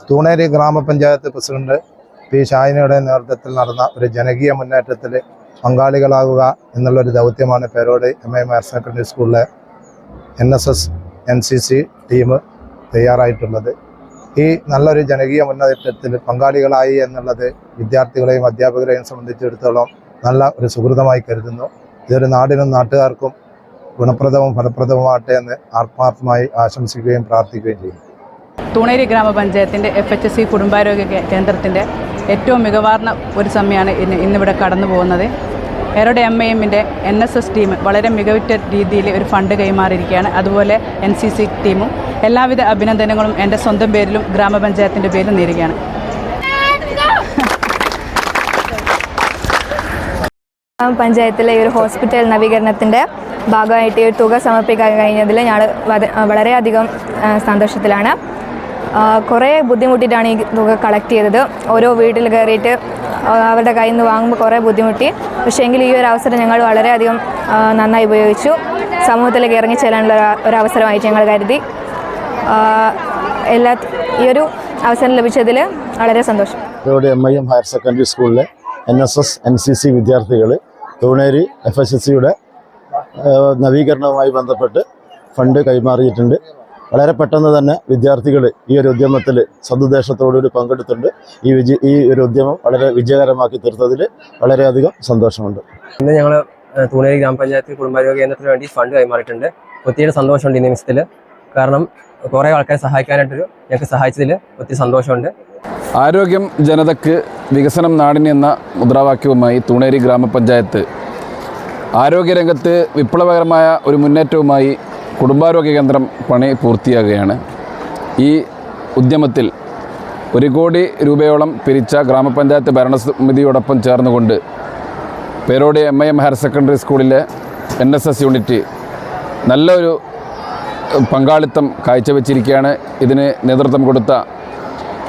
തൂണേരി ഗ്രാമപഞ്ചായത്ത് president P ഷായിനയുടെ നേതൃത്വത്തിൽ നടന്ന ഒരു ജനകീയ മുന്നേറ്റത്തിൽ പങ്കാളികളാകുക എന്നുള്ളൊരു ദൗത്യമാണ് Perode M M higher secondary സ്കൂളിലെ N S S N C C team തയ്യാറായിട്ടുള്ളത്. ഈ നല്ലൊരു ജനകീയ മുന്നേറ്റത്തിൽ പങ്കാളികളായി എന്നുള്ളത് വിദ്യാർത്ഥികളെയും അധ്യാപകരെയും സംബന്ധിച്ചിടത്തോളം നല്ല ഒരു സുഹൃതമായി കരുതുന്നു. ഇതൊരു നാടിനും നാട്ടുകാർക്കും ഗുണപ്രദവും ഫലപ്രദവുമാകട്ടെ എന്ന് ആത്മാർത്ഥമായി ആശംസിക്കുകയും പ്രാർത്ഥിക്കുകയും ചെയ്യുന്നു. തൂണേരി ഗ്രാമപഞ്ചായത്തിന്റെ എഫ് എച്ച് സി കുടുംബാരോഗ്യ കേന്ദ്രത്തിന്റെ ഏറ്റവും മികവാർന്ന ഒരു സമയമാണ് ഇന്ന് ഇന്നിവിടെ കടന്നു പോകുന്നത്. എറോഡ് എം എമ്മിന്റെ എൻ എസ് എസ് ടീം വളരെ മികവുറ്റ രീതിയിൽ ഒരു ഫണ്ട് കൈമാറിയിരിക്കുകയാണ്. അതുപോലെ എൻ സി സി ടീമും എല്ലാവിധ അഭിനന്ദനങ്ങളും എന്റെ സ്വന്തം പേരിലും ഗ്രാമപഞ്ചായത്തിന്റെ പേരിലും നേരുകയാണ്. പഞ്ചായത്തിലെ ഈ ഒരു ഹോസ്പിറ്റൽ നവീകരണത്തിന്റെ ഭാഗമായിട്ട് ഈ ഒരു തുക സമർപ്പിക്കാൻ കഴിഞ്ഞതിൽ ഞങ്ങൾ വളരെയധികം സന്തോഷത്തിലാണ്. കുറേ ബുദ്ധിമുട്ടിയിട്ടാണ് ഈ തുക കളക്ട് ചെയ്തത്. ഓരോ വീട്ടിൽ കയറിയിട്ട് അവരുടെ കയ്യിൽ നിന്ന് വാങ്ങുമ്പോൾ കുറേ ബുദ്ധിമുട്ടി. പക്ഷേ എങ്കിൽ ഈ ഒരു അവസരം ഞങ്ങൾ വളരെയധികം നന്നായി ഉപയോഗിച്ചു. സമൂഹത്തിലേക്ക് ഇറങ്ങി ചെല്ലാനുള്ള ഒരു അവസരമായിട്ട് ഞങ്ങൾ കരുതി. എല്ലാ ഈ ഒരു അവസരം ലഭിച്ചതിൽ വളരെ സന്തോഷം. ഇവിടെ M I M higher secondary സ്കൂളിലെ N S S N C C വിദ്യാർത്ഥികൾ തൂണേരി എഫ് എസ് എസ് സിയുടെ നവീകരണവുമായി ബന്ധപ്പെട്ട് ഫണ്ട് കൈമാറിയിട്ടുണ്ട്. വളരെ പെട്ടെന്ന് തന്നെ വിദ്യാർത്ഥികൾ ഈ ഒരു ഉദ്യമത്തിൽ സതുദ്ദേശത്തോടുകൂടി പങ്കെടുത്തിട്ടുണ്ട്. ഈ വിജയ ഈ ഒരു ഉദ്യമം വളരെ വിജയകരമാക്കി തീർത്തതിൽ വളരെയധികം സന്തോഷമുണ്ട്. ഇന്ന് ഞങ്ങൾ തൂണേരി ഗ്രാമപഞ്ചായത്ത് കുടുംബാരോഗ്യ കേന്ദ്രത്തിന് വേണ്ടി ഫണ്ട് കൈമാറിയിട്ടുണ്ട്. ഒത്തിരി സന്തോഷമുണ്ട് ഈ നിമിഷത്തിൽ കാരണം കുറേ ആൾക്കാരെ സഹായിക്കാനായിട്ടൊരു ഞങ്ങൾക്ക് സഹായിച്ചതിൽ ഒത്തിരി സന്തോഷമുണ്ട്. ആരോഗ്യം ജനതയ്ക്ക് വികസനം നാടിന് എന്ന മുദ്രാവാക്യവുമായി തൂണേരി ഗ്രാമപഞ്ചായത്ത് ആരോഗ്യരംഗത്ത് വിപ്ലവകരമായ ഒരു മുന്നേറ്റവുമായി കുടുംബാരോഗ്യ കേന്ദ്രം പണി പൂർത്തിയാകുകയാണ്. ഈ ഉദ്യമത്തിൽ ഒരു കോടി രൂപയോളം പിരിച്ച ഗ്രാമപഞ്ചായത്ത് ഭരണസമിതിയോടൊപ്പം ചേർന്നുകൊണ്ട് Perodi M I M higher secondary സ്കൂളിലെ എൻ എസ് എസ് യൂണിറ്റ് നല്ലൊരു പങ്കാളിത്തം കാഴ്ചവെച്ചിരിക്കുകയാണ്. ഇതിന് നേതൃത്വം കൊടുത്ത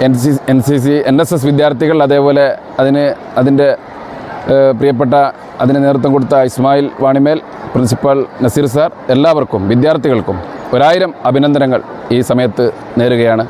N C N C C N S S വിദ്യാർത്ഥികൾ അതേപോലെ അതിന് അതിന്റെ പ്രിയപ്പെട്ട അതിന് നേതൃത്വം കൊടുത്ത ഇസ്മായിൽ വാണിമേൽ പ്രിൻസിപ്പൽ നസീർ സാർ എല്ലാവർക്കും വിദ്യാർത്ഥികൾക്കും ഒരായിരം അഭിനന്ദനങ്ങൾ ഈ സമയത്ത് നേരുകയാണ്.